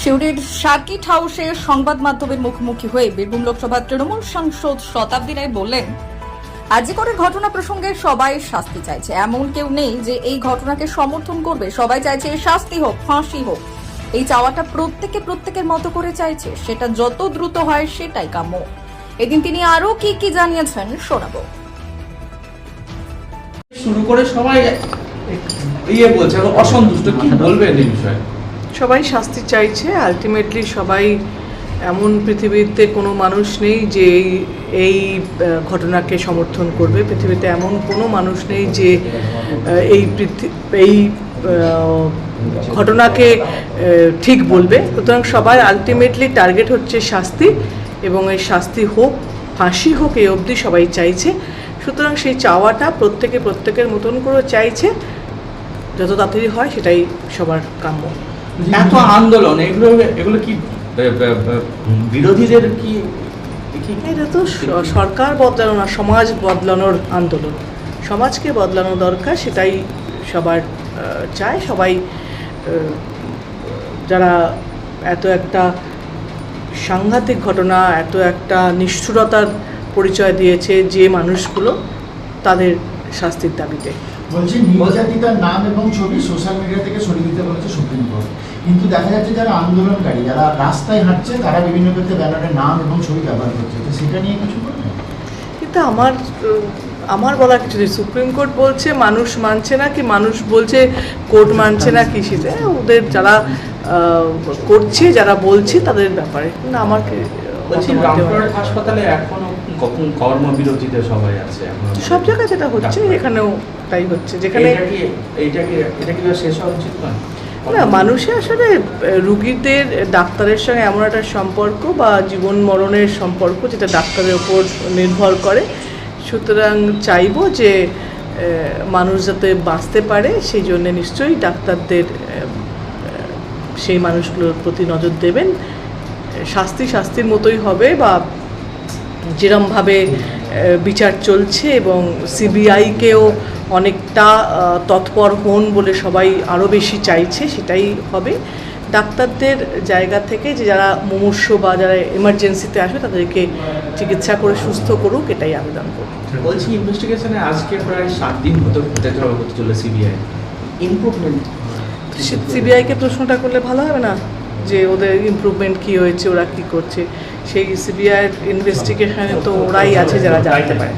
সিউড়ির circuit হাউসে সংবাদ মাধ্যমের মুখোমুখি হয়ে বীরভূম লোকসভার তৃণমূল সাংসদ শতাব্দী রায় বললেন আজিকরের ঘটনা প্রসঙ্গে সবাই শাস্তি চাইছে। এমন কেউ নেই যে এই ঘটনাকে সমর্থন করবে। সবাই চাইছে শাস্তি হোক, ফাঁসি হোক। এই চাওয়াটা প্রত্যেকে প্রত্যেকের মতো করে চাইছে। সেটা যত দ্রুত হয় সেটাই কাম্য। এদিন তিনি আরও কি কি জানিয়েছেন শোনাবো। শুরু করে সবাই ইয়ে বলছে, অসন্তুষ্ট। কি বলবেন এই বিষয়ে? সবাই শাস্তি চাইছে। আলটিমেটলি সবাই এমন পৃথিবীতে কোনো মানুষ নেই যে এই- ঘটনাকে সমর্থন করবে। পৃথিবীতে এমন কোনো মানুষ নেই যে এই এই ঘটনাকে ঠিক বলবে। সুতরাং সবার আলটিমেটলি টার্গেট হচ্ছে শাস্তি এবং এই শাস্তি হোক, ফাঁসি হোক, এই অবধি সবাই চাইছে। সুতরাং সেই চাওয়াটা প্রত্যেকে প্রত্যেকের মতন করে চাইছে। যত তাড়াতাড়ি হয় সেটাই সবার কাম্য। এত আন্দোলন এগুলো এগুলো কি? বিরোধীদের কি কি এটা তো সরকার বদলানো না সমাজ বদলানোর আন্দোলন। সমাজকে বদলানো দরকার সেটাই সবার চায়। সবাই যারা এত একটা সাংঘাতিক ঘটনা এত একটা নিষ্ঠুরতার পরিচয় দিয়েছে যে মানুষগুলো তাদের শাস্তির দাবিতে। বলছে নির্যাতিতার নাম এবং ছবি সোশ্যাল মিডিয়া থেকে সরিয়ে দিতে বলেছে সুপ্রিম কোর্ট। কিন্তু দেখা যাচ্ছে যারা আন্দোলনকারী যারা রাস্তায় হাঁটছে তারা বিভিন্ন ক্ষেত্রে ব্যানারের নাম এবং ছবি ব্যবহার করছে। তো সেটা নিয়ে কিছু বলবেন? কিন্তু আমার আমার বলার কিছু নেই। সুপ্রিম কোর্ট বলছে মানুষ মানছে না কি? মানুষ বলছে কোর্ট মানছে না কি সেটা? ওদের যারা করছে যারা বলছে তাদের ব্যাপারে। কিন্তু রামপুরহাট হাসপাতালে এখনও কখন কর্মবিরতিতে সবাই আছে? এখনও সব জায়গায় যেটা হচ্ছে। এখানেও তাই হচ্ছে। যেখানে এইটা কি এটা কি শেষ হওয়া উচিত নয়? না মানুষে আসলে রুগীদের ডাক্তারের সঙ্গে এমন একটা সম্পর্ক বা জীবন মরণের সম্পর্ক যেটা ডাক্তারের ওপর নির্ভর করে। সুতরাং চাইব যে মানুষ যাতে বাঁচতে পারে সেই জন্য নিশ্চয়ই ডাক্তারদের সেই মানুষগুলোর প্রতি নজর দেবেন। শাস্তি শাস্তির মতোই হবে বা যেরমভাবে বিচার চলছে এবং সিবিআইকেও অনেকটা তৎপর হন বলে সবাই আরও বেশি চাইছে সেটাই হবে। ডাক্তারদের জায়গা থেকে যে যারা মুমূর্ষ বা যারা এমার্জেন্সিতে আসবে তাদেরকে চিকিৎসা করে সুস্থ করুক এটাই আবেদন করব। বলছি ইনভেস্টিগেশনে আজকে প্রায় সাত দিন হতে হতে চলে হতে চলে সিবিআই। ইমপ্রুভমেন্ট সিবিআইকে প্রশ্নটা করলে ভালো হবে না? যে ওদের ইম্প্রুভমেন্ট কি হয়েছে, ওরা কি করছে, সেই সিবিআইয়ের ইনভেস্টিগেশনে তো ওরাই আছে যারা জানতে পারে।